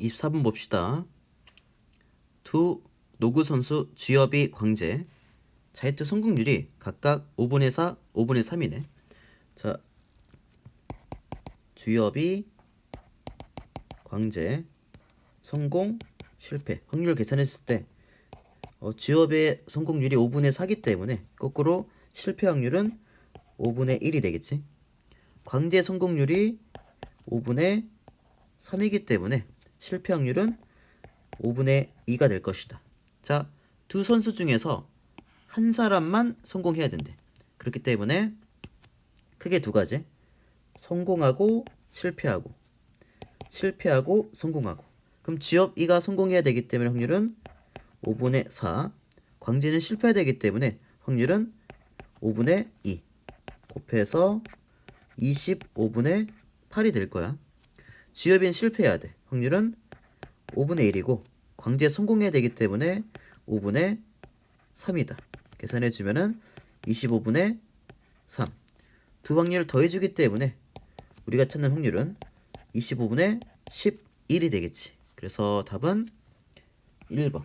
24번 봅시다. 두 노구 선수 주엽이 광재 자유투 성공률이 각각 5분의 4, 5분의 3이네. 자, 주엽이 광재 성공 실패 확률 계산했을 때 어, 주엽의 성공률이 5분의 4기 때문에 거꾸로 실패 확률은 5분의 1이 되겠지. 광재 성공률이 5분의 3이기 때문에 실패 확률은 5분의 2가 될 것이다. 자, 두 선수 중에서 한 사람만 성공해야 된대. 그렇기 때문에 크게 두 가지. 성공하고 실패하고 실패하고 성공하고 그럼 지업 2가 성공해야 되기 때문에 확률은 5분의 4 광진은 실패해야 되기 때문에 확률은 5분의 2 곱해서 25분의 8이 될 거야 지업인 실패해야 돼 확률은 5분의 1이고 광재 성공해야 되기 때문에 5분의 3이다 계산해 주면은 25분의 3 두 확률을 더해 주기 때문에 우리가 찾는 확률은 25분의 11이 되겠지. 그래서 답은 1번.